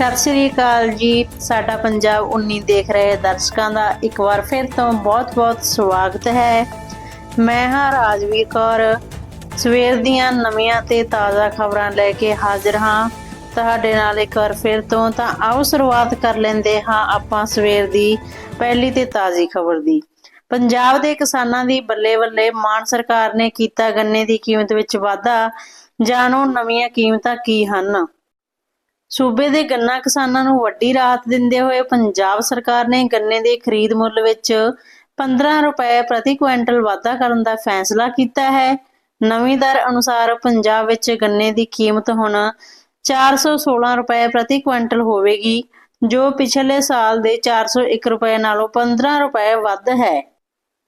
ਸਤਿ ਸ੍ਰੀ ਅਕਾਲ ਜੀ। ਸਾਡਾ ਪੰਜਾਬ 19 ਦੇਖ ਰਹੇ ਦਰਸ਼ਕਾਂ ਦਾ ਇੱਕ ਵਾਰ ਫਿਰ ਤੋਂ ਬਹੁਤ-ਬਹੁਤ ਸਵਾਗਤ ਹੈ। ਮੈਂ ਹਾਂ ਰਾਜਵੀਰ ਕੌਰ। ਸਵੇਰ ਦੀਆਂ ਨਵੀਆਂ ਤੇ ਤਾਜ਼ਾ ਖਬਰਾਂ ਲੈ ਕੇ ਹਾਜ਼ਰ ਹਾਂ। ਤੁਹਾਡੇ ਨਾਲ ਇੱਕ ਵਾਰ ਫਿਰ ਤੋਂ ਤਾਂ ਆਓ ਸ਼ੁਰੂਆਤ ਕਰ ਲੈਂਦੇ ਹਾਂ ਆਪਾਂ ਸਵੇਰ ਦੀ ਪਹਿਲੀ ਤੇ ਤਾਜ਼ੀ ਖਬਰ ਦੀ। ਪੰਜਾਬ ਦੇ ਕਿਸਾਨਾਂ ਦੀ ਬੱਲੇ-ਬੱਲੇ ਮਾਨ ਸਰਕਾਰ ਨੇ ਕੀਤਾ ਗੰਨੇ ਦੀ ਕੀਮਤ ਵਿੱਚ ਵਾਧਾ। ਜਾਣੋ ਨਵੀਆਂ ਕੀਮਤਾਂ ਕੀ ਹਨ। ਸੂਬੇ ਦੇ ਗੰਨਾ ਕਿਸਾਨਾਂ ਨੂੰ ਵੱਡੀ ਰਾਹਤ ਦਿੰਦੇ ਹੋਏ ਪੰਜਾਬ ਸਰਕਾਰ ਨੇ ਗੰਨੇ ਦੇ ਖਰੀਦ ਮੁੱਲ ਵਿੱਚ 15 ਰੁਪਏ ਪ੍ਰਤੀ ਕੁਇੰਟਲ ਵਾਧਾ ਕਰਨ ਦਾ ਫੈਸਲਾ ਕੀਤਾ ਹੈ। ਨਵੀਂ ਦਰ ਅਨੁਸਾਰ ਪੰਜਾਬ ਵਿੱਚ ਗੰਨੇ ਦੀ ਕੀਮਤ ਹੁਣ 416 ਰੁਪਏ ਪ੍ਰਤੀ ਕੁਇੰਟਲ ਹੋਵੇਗੀ, ਜੋ ਪਿਛਲੇ ਸਾਲ ਦੇ 401 ਰੁਪਏ ਨਾਲੋਂ 15 ਰੁਪਏ ਵੱਧ ਹੈ।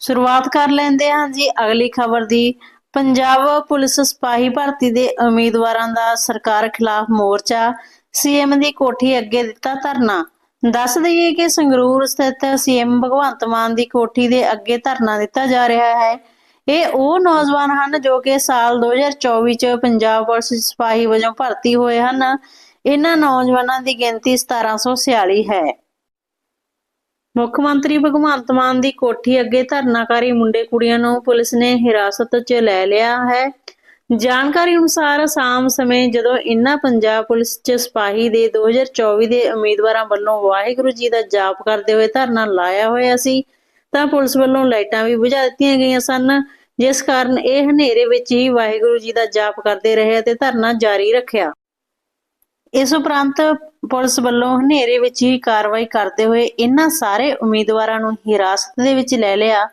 ਸ਼ੁਰੂਆਤ ਕਰ ਲੈਂਦੇ ਹਾਂ ਜੀ ਅਗਲੀ ਖਬਰ ਦੀ। ਪੰਜਾਬ ਪੁਲਿਸ ਸਿਪਾਹੀ ਭਰਤੀ ਦੇ ਉਮੀਦਵਾਰਾਂ ਦਾ ਸਰਕਾਰ ਖਿਲਾਫ ਮੋਰਚਾ ਸੀਐਮ ਦੀ ਕੋਠੀ ਅੱਗੇ ਦਿੱਤਾ ਧਰਨਾ। ਦੱਸ ਦਈਏ ਕਿ ਸੰਗਰੂਰ ਸਥਿਤ ਸੀਐਮ ਭਗਵੰਤ ਮਾਨ ਦੀ ਕੋਠੀ ਦੇ ਅੱਗੇ ਧਰਨਾ ਦਿੱਤਾ ਜਾ ਰਿਹਾ ਹੈ। ਇਹ ਉਹ ਨੌਜਵਾਨ ਹਨ ਜੋ ਕਿ ਸਾਲ 2024 ਚ ਪੰਜਾਬ ਪੁਲਿਸ ਸਿਪਾਹੀ ਵਜੋਂ ਭਰਤੀ ਹੋਏ ਹਨ। ਇਹਨਾਂ ਨੌਜਵਾਨਾਂ ਦੀ ਗਿਣਤੀ 1746 ਹੈ। ਮੁੱਖ ਮੰਤਰੀ ਭਗਵੰਤ ਮਾਨ ਦੀ ਕੋਠੀ ਅੱਗੇ ਧਰਨਾਕਾਰੀ ਮੁੰਡੇ ਕੁੜੀਆਂ ਨੂੰ ਪੁਲਿਸ ਨੇ ਹਿਰਾਸਤ 'ਚ ਲੈ ਲਿਆ ਹੈ। ਜਾਣਕਾਰੀ ਅਨੁਸਾਰ ਸ਼ਾਮ ਸਮੇਂ ਜਦੋਂ ਇਨ੍ਹਾਂ ਪੰਜਾਬ ਪੁਲਿਸ 'ਚ ਸਿਪਾਹੀ ਦੇ 2024 ਦੇ ਉਮੀਦਵਾਰਾਂ ਵੱਲੋਂ ਵਾਹਿਗੁਰੂ ਜੀ ਦਾ ਜਾਪ ਕਰਦੇ ਹੋਏ ਧਰਨਾ ਲਾਇਆ ਹੋਇਆ ਸੀ, ਤਾਂ ਪੁਲਿਸ ਵੱਲੋਂ ਲਾਈਟਾਂ ਵੀ ਬੁਝਾ ਦਿੱਤੀਆਂ ਗਈਆਂ ਸਨ। ਜਿਸ ਕਾਰਨ ਇਹ ਹਨੇਰੇ ਵਿੱਚ ਹੀ ਵਾਹਿਗੁਰੂ ਜੀ ਦਾ ਜਾਪ ਕਰਦੇ ਰਹੇ ਅਤੇ ਧਰਨਾ ਜਾਰੀ ਰੱਖਿਆ। ਇਸ ਉਪਰੰਤ ਪੁਲਿਸ ਵੱਲੋਂ ਹਨੇਰੇ ਵਿੱਚ ਹੀ ਕਾਰਵਾਈ ਕਰਦੇ ਹੋਏ ਇਹਨਾਂ ਸਾਰੇ ਉਮੀਦਵਾਰਾਂ ਨੂੰ ਹਿਰਾਸਤ ਦੇ ਵਿੱਚ ਲੈ ਲਿਆ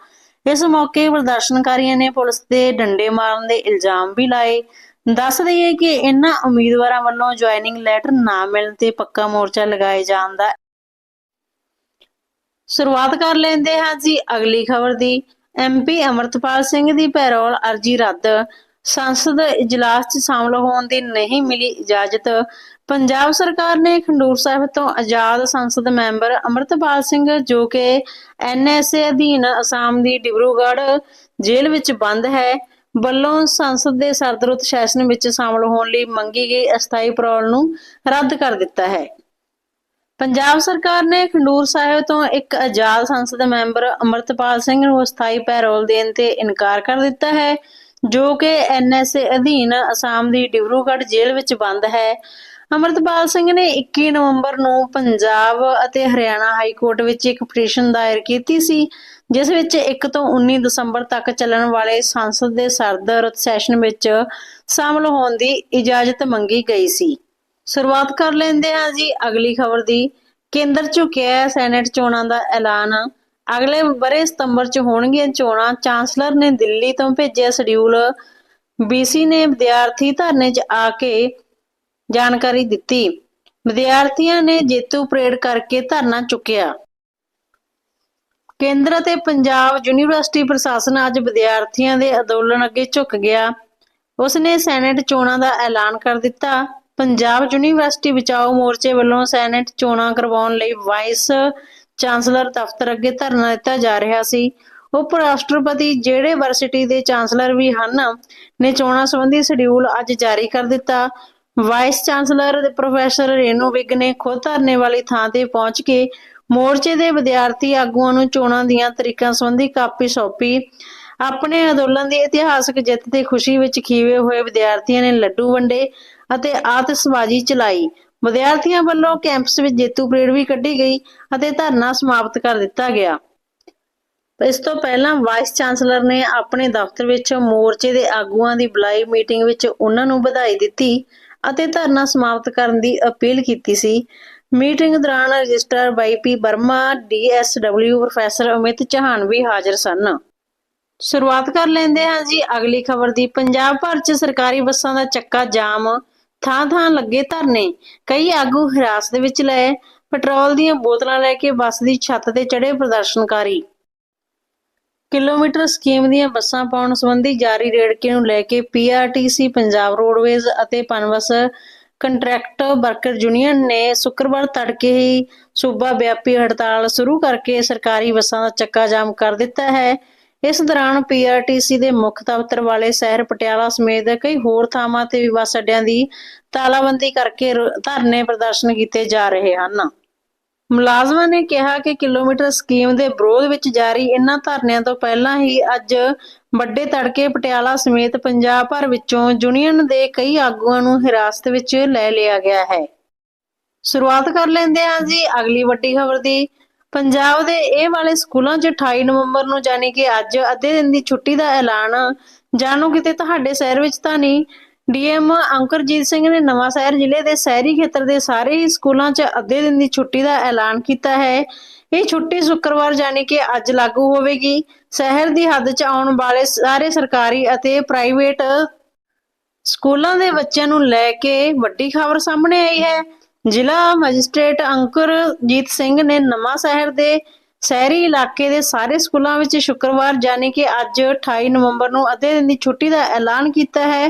ਇਸ ਮੌਕੇ ਪ੍ਰਦਰਸ਼ਨਕਾਰੀਆਂ ਨੇ ਪੁਲਿਸ ਦੇ ਡੰਡੇ ਮਾਰਨ ਦੇ ਇਲਜ਼ਾਮ ਵੀ ਲਾਏ। ਦੱਸ ਦਈਏ ਕਿ ਇਹਨਾਂ ਉਮੀਦਵਾਰਾਂ ਵੱਲੋਂ ਜੁਆਇਨਿੰਗ ਲੈਟਰ ਨਾ ਮਿਲਣ ਤੇ ਪੱਕਾ ਮੋਰਚਾ ਲਗਾਏ ਜਾਣ ਦਾ ਸ਼ੁਰੂਆਤ ਕਰ ਲੈਂਦੇ ਹਾਂ ਜੀ ਅਗਲੀ ਖਬਰ ਦੀ। ਐਮਪੀ ਅਮਰਤਪਾਲ ਸਿੰਘ ਦੀ ਪੈਰੋਲ ਅਰਜੀ ਰੱਦ ਸੰਸਦ ਇਜਲਾਸ 'ਚ ਸ਼ਾਮਲ ਹੋਣ ਦੀ ਨਹੀਂ ਮਿਲੀ ਇਜਾਜ਼ਤ। ਪੰਜਾਬ ਸਰਕਾਰ ਨੇ ਖੰਡੂਰ ਸਾਹਿਬ ਤੋਂ ਆਜ਼ਾਦ ਸੰਸਦ ਮੈਂਬਰ ਅਮਰਤਪਾਲ ਸਿੰਘ, ਜੋ ਕਿ ਐਨਐਸਏ ਅਧੀਨ ਅਸਾਮ ਦੀ ਡਿਬਰੂਗੜ੍ਹ ਜੇਲ੍ਹ ਵਿੱਚ ਬੰਦ ਹੈ, ਵੱਲੋਂ ਸੰਸਦ ਦੇ ਸਰਦਰੁੱਤ ਸੈਸ਼ਨ ਵਿੱਚ ਸ਼ਾਮਲ ਹੋਣ ਲਈ ਮੰਗੀ ਗਈ ਅਸਥਾਈ ਪੈਰੋਲ ਨੂੰ ਰੱਦ ਕਰ ਦਿੱਤਾ ਹੈ। ਪੰਜਾਬ ਸਰਕਾਰ ਨੇ ਖੰਡੂਰ ਸਾਹਿਬ ਤੋਂ ਇੱਕ ਆਜ਼ਾਦ ਸੰਸਦ ਮੈਂਬਰ ਅਮਰਤਪਾਲ ਸਿੰਘ ਨੂੰ ਅਸਥਾਈ ਪੈਰੋਲ ਦੇਣ ਤੇ ਇਨਕਾਰ ਕਰ ਦਿੱਤਾ ਹੈ। ਜੋ ਕਿ ਐਨਐਸਏ ਅਧੀਨ ਅਸਾਮ ਦੀ ਡਿਬਰੂਗੜ੍ਹ ਜੇਲ੍ਹ ਵਿੱਚ ਬੰਦ ਹੈ। ਅਮਰਤਪਾਲ ਸਿੰਘ ਨੇ 21 ਨਵੰਬਰ ਨੂੰ ਪੰਜਾਬ ਅਤੇ ਹਰਿਆਣਾ ਹਾਈ ਕੋਰਟ ਵਿੱਚ ਇੱਕ ਪਟੀਸ਼ਨ ਦਾਇਰ ਕੀਤੀ ਸੀ, ਜਿਸ ਵਿੱਚ 1 ਤੋਂ 19 ਦਸੰਬਰ ਤੱਕ ਚੱਲਣ ਵਾਲੇ ਸੰਸਦ ਦੇ ਸਰਦਰੁੱਤ ਸੈਸ਼ਨ ਵਿੱਚ ਸ਼ਾਮਲ ਹੋਣ ਦੀ ਇਜਾਜ਼ਤ ਮੰਗੀ ਗਈ ਸੀ। ਸ਼ੁਰੂਆਤ ਕਰ ਲੈਂਦੇ ਹਾਂ ਜੀ ਅਗਲੀ ਖਬਰ ਦੀ। ਕੇਂਦਰ ਝੁਕਿਆ ਸੈਨੇਟ ਚੋਣਾਂ ਦਾ ਐਲਾਨ। ਅਗਲੇ ਬਰੇ ਸਤੰਬਰ ਚ ਹੋਣਗੀਆਂ ਚੋਣਾਂ, ਚਾਂਸਲਰ ਨੇ ਦਿੱਲੀ ਤੋਂ ਭੇਜਿਆ ਸ਼ਡਿਊਲ। ਬੀਸੀ ਨੇ ਵਿਦਿਆਰਥੀ ਧਰਨੇ 'ਚ ਆ ਕੇ ਜਾਣਕਾਰੀ ਦਿੱਤੀ। ਵਿਦਿਆਰਥੀਆਂ ਨੇ ਜੇਤੂ ਪਰੇਡ ਕਰਕੇ ਧਰਨਾ ਚੁੱਕਿਆ। ਕੇਂਦਰ ਅਤੇ ਪੰਜਾਬ ਯੂਨੀਵਰਸਿਟੀ ਪ੍ਰਸ਼ਾਸਨ ਅੱਜ ਵਿਦਿਆਰਥੀਆਂ ਦੇ ਅੰਦੋਲਨ ਅੱਗੇ ਝੁਕ ਗਿਆ। ਉਸ ਨੇ ਸੈਨੇਟ ਚੋਣਾਂ ਦਾ ਐਲਾਨ ਕਰ ਦਿੱਤਾ। ਪੰਜਾਬ ਯੂਨੀਵਰਸਿਟੀ ਬਚਾਓ ਮੋਰਚੇ ਵੱਲੋਂ ਸੈਨੇਟ ਚੋਣਾਂ ਕਰਵਾਉਣ ਲਈ ਵਾਈਸ ਚਾਂਸਲਰ ਦਫ਼ਤਰ ਅੱਗੇ ਧਰਨਾ ਦਿੱਤਾ ਜਾ ਰਿਹਾ ਸੀ। ਉਪ ਰਾਸ਼ਟਰਪਤੀ ਜਿਹੜੇ ਯੂਨੀਵਰਸਿਟੀ ਦੇ ਚਾਂਸਲਰ ਵੀ ਹਨ, ਨੇ ਚੋਣਾਂ ਸੰਬੰਧੀ ਸ਼ਡਿਊਲ ਅੱਜ ਜਾਰੀ ਕਰ ਦਿੱਤਾ। Vice chancellor professor Renu Vig ਨੇ ਖੁਦ ਧਰਨੇ ਵਾਲੀ ਥਾਂ ਤੇ ਪਹੁੰਚ ਕੇ ਮੋਰਚੇ ਦੇ ਵਿਦਿਆਰਥੀ ਆਗੂਆਂ ਨੂੰ ਚੋਣਾਂ ਦੀਆਂ ਤਰੀਕਾਂ ਸੰਬੰਧੀ ਕਾਪੀ ਸੌਂਪੀ। ਆਪਣੇ ਅੰਦੋਲਨ ਦੀ ਇਤਿਹਾਸਕ ਜਿੱਤ ਤੇ ਖੁਸ਼ੀ ਵਿੱਚ ਖੀਵੇ ਹੋਏ ਵਿਦਿਆਰਥੀਆਂ ਨੇ ਲੱਡੂ ਵੰਡੇ ਅਤੇ ਆਤਿਸ਼ਬਾਜ਼ੀ ਚਲਾਈ। ਵਿਦਿਆਰਥੀਆਂ ਵੱਲੋਂ ਕੈਂਪਸ ਵਿੱਚ ਜੇਤੂ ਪਰੇਡ ਵੀ ਕੱਢੀ ਗਈ ਅਤੇ ਧਰਨਾ ਸਮਾਪਤ ਕਰ ਦਿੱਤਾ ਗਿਆ। ਇਸ ਤੋਂ ਪਹਿਲਾਂ ਵਾਈਸ ਚਾਂਸਲਰ ਨੇ ਆਪਣੇ ਦਫ਼ਤਰ ਵਿੱਚ ਮੋਰਚੇ ਦੇ ਆਗੂਆਂ ਦੀ ਬੁਲਾਈ ਮੀਟਿੰਗ ਵਿੱਚ ਉਹਨਾਂ ਨੂੰ ਵਧਾਈ ਦਿੱਤੀ ਅਤੇ ਧਰਨਾ ਸਮਾਪਤ ਕਰਨ ਦੀ ਅਪੀਲ ਕੀਤੀ ਸੀ। ਮੀਟਿੰਗ ਦੌਰਾਨ registrar YP Barma DSW professor Amit Chauhan ਵੀ ਹਾਜ਼ਰ ਸਨ। ਸ਼ੁਰੂਆਤ ਕਰ ਲੈਂਦੇ ਹਾਂ ਜੀ। ਅਗਲੀ ਖਬਰ ਦੀ। ਪੰਜਾਬ ਭਰ 'ਚ ਸਰਕਾਰੀ ਬੱਸਾਂ ਦਾ ਚੱਕਾ ਜਾਮ। ਥਾਂ-ਥਾਂ ਲੱਗੇ ਧਰਨੇ। ਕਈ ਆਗੂ ਹਿਰਾਸਤ ਵਿੱਚ ਲਏ, ਪੈਟਰੋਲ ਦੀਆਂ ਬੋਤਲਾਂ ਲੈ ਕੇ ਬੱਸ ਦੀ ਛੱਤ ਤੇ ਚੜੇ ਪ੍ਰਦਰਸ਼ਨਕਾਰੀ। ਕਿਲੋਮੀਟਰ ਸਕੀਮ ਦੀਆਂ ਬੱਸਾਂ ਪਾਉਣ ਸੰਬੰਧੀ ਜਾਰੀ ਰੇੜਕੇ ਨੂੰ ਲੈ ਕੇ ਪੀਆਰਟੀਸੀ ਪੰਜਾਬ ਰੋਡਵੇਜ਼ ਅਤੇ ਪਨਬਸ ਕੰਟਰੈਕਟ ਵਰਕਰ ਯੂਨੀਅਨ ਨੇ ਸ਼ੁੱਕਰਵਾਰ ਤੜਕੇ ਹੀ ਸੂਬਾ ਵਿਆਪੀ ਹੜਤਾਲ ਸ਼ੁਰੂ ਕਰਕੇ ਸਰਕਾਰੀ ਬੱਸਾਂ ਦਾ ਚੱਕਾ ਜਾਮ ਕਰ ਦਿੱਤਾ ਹੈ। ਇਸ ਦੌਰਾਨ ਪੀਆਰਟੀਸੀ ਦੇ ਮੁੱਖ ਦਫ਼ਤਰ ਵਾਲੇ ਸ਼ਹਿਰ ਪਟਿਆਲਾ ਸਮੇਤ ਕਈ ਹੋਰ ਥਾਵਾਂ ਤੇ ਵੀ ਬੱਸ ਅੱਡਿਆਂ ਦੀ ਤਾਲਾਬੰਦੀ ਕਰਕੇ ਧਰਨੇ ਪ੍ਰਦਰਸ਼ਨ ਕੀਤੇ ਜਾ ਰਹੇ ਹਨ। ਮੁਲਾਜ਼ਮਾਂ ਨੇ ਕਿਹਾ ਕਿ ਕਿਲੋਮੀਟਰ ਸਕੀਮ ਦੇ ਵਿਰੋਧ ਵਿੱਚ ਜਾਰੀ ਇਨ੍ਹਾਂ ਧਰਨਿਆਂ ਤੋਂ ਪਹਿਲਾਂ ਹੀ ਅੱਜ ਵੱਡੇ ਤੜਕੇ ਪਟਿਆਲਾ ਸਮੇਤ ਪੰਜਾਬ ਭਰ ਵਿੱਚੋਂ ਯੂਨੀਅਨ ਦੇ ਕਈ ਆਗੂਆਂ ਨੂੰ ਹਿਰਾਸਤ ਵਿੱਚ ਲੈ ਲਿਆ ਗਿਆ ਹੈ। ਸ਼ੁਰੂਆਤ ਕਰ ਲੈਂਦੇ ਹਾਂ ਜੀ ਅਗਲੀ ਵੱਡੀ ਖਬਰ ਦੀ। ਪੰਜਾਬ ਦੇ ਇਹ ਵਾਲੇ ਸਕੂਲਾਂ 'ਚ 28 ਨਵੰਬਰ ਨੂੰ ਜਾਣੀ ਕਿ ਅੱਜ ਅੱਧੇ ਦਿਨ ਦੀ ਛੁੱਟੀ ਦਾ ਐਲਾਨ, ਜਾਣੋ ਕਿਤੇ ਤੁਹਾਡੇ ਸ਼ਹਿਰ ਵਿੱਚ ਤਾਂ ਨਹੀਂ। ਡੀਐਮ ਅੰਕਰਜੀਤ ਸਿੰਘ ਨੇ ਨਵਾਂ ਸ਼ਹਿਰ ਜ਼ਿਲ੍ਹੇ ਦੇ ਸ਼ਹਿਰੀ ਖੇਤਰ ਦੇ ਸਾਰੇ ਹੀ ਸਕੂਲਾਂ 'ਚ ਅੱਧੇ ਦਿਨ ਦੀ ਛੁੱਟੀ ਦਾ ਐਲਾਨ ਕੀਤਾ ਹੈ। ਇਹ ਛੁੱਟੀ ਸ਼ੁੱਕਰਵਾਰ ਜਾਣੀ ਕਿ ਅੱਜ ਲਾਗੂ ਹੋਵੇਗੀ। ਸ਼ਹਿਰ ਦੀ ਹੱਦ 'ਚ ਆਉਣ ਵਾਲੇ ਸਾਰੇ ਸਰਕਾਰੀ ਅਤੇ ਪ੍ਰਾਈਵੇਟ ਸਕੂਲਾਂ ਦੇ ਬੱਚਿਆਂ ਨੂੰ ਲੈ ਕੇ ਵੱਡੀ ਖਬਰ ਸਾਹਮਣੇ ਆਈ ਹੈ। ਜ਼ਿਲ੍ਹਾ ਮੈਜਿਸਟ੍ਰੇਟ ਅੰਕਰਜੀਤ ਸਿੰਘ ਨੇ ਨਵਾਂ ਸ਼ਹਿਰ ਦੇ ਸ਼ਹਿਰੀ ਇਲਾਕੇ ਦੇ ਸਾਰੇ ਸਕੂਲਾਂ ਵਿੱਚ ਸ਼ੁੱਕਰਵਾਰ ਜਾਣੀ ਕਿ ਅੱਜ 28 ਨਵੰਬਰ ਨੂੰ ਅੱਧੇ ਦਿਨ ਦੀ ਛੁੱਟੀ ਦਾ ਐਲਾਨ ਕੀਤਾ ਹੈ।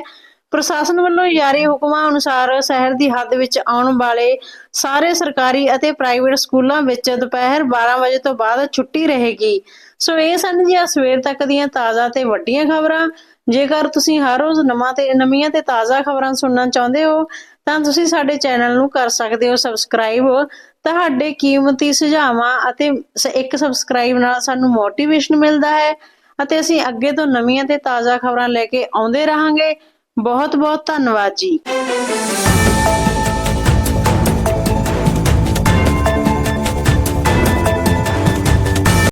ਪ੍ਰਸ਼ਾਸਨ ਵੱਲੋਂ ਜਾਰੀ ਹੁਕਮਾਂ ਅਨੁਸਾਰ ਸ਼ਹਿਰ ਦੀ ਹੱਦ ਵਿੱਚ ਆਉਣ ਵਾਲੇ ਸਾਰੇ ਸਰਕਾਰੀ ਅਤੇ ਪ੍ਰਾਈਵੇਟ ਸਕੂਲਾਂ ਵਿੱਚ ਦੁਪਹਿਰ 12 ਵਜੇ ਤੋਂ ਬਾਅਦ ਛੁੱਟੀ ਰਹੇਗੀ। ਸੋ ਇਹ ਸਨ ਜੀ ਅੱਜ ਸਵੇਰ ਤੱਕ ਦੀਆਂ ਤਾਜ਼ਾ ਤੇ ਵੱਡੀਆਂ ਖਬਰਾਂ। ਜੇਕਰ ਤੁਸੀਂ ਹਰ ਰੋਜ਼ ਨਵਾਂ ਤੇ, ਨਵੀਆਂ ਤੇ ਤਾਜ਼ਾ ਖਬਰਾਂ ਸੁਣਨਾ ਚਾਹੁੰਦੇ ਹੋ, ਤਾਂ ਤੁਸੀਂ ਸਾਡੇ ਚੈਨਲ ਨੂੰ ਕਰ ਸਕਦੇ ਹੋ ਸਬਸਕ੍ਰਾਈਬ ਤੁਹਾਡੇ ਕੀਮਤੀ ਸੁਝਾਵਾਂ ਅਤੇ ਇੱਕ ਸਬਸਕ੍ਰਾਈਬ ਨਾਲ ਸਾਨੂੰ ਮੋਟੀਵੇਸ਼ਨ ਮਿਲਦਾ ਹੈ ਅਤੇ ਅਸੀਂ ਅੱਗੇ ਤੋਂ ਨਵੀਆਂ ਤੇ ਤਾਜ਼ਾ ਖਬਰਾਂ ਲੈ ਕੇ ਆਉਂਦੇ ਰਹਾਂਗੇ। ਬਹੁਤ ਬਹੁਤ ਧੰਨਵਾਦ ਜੀ।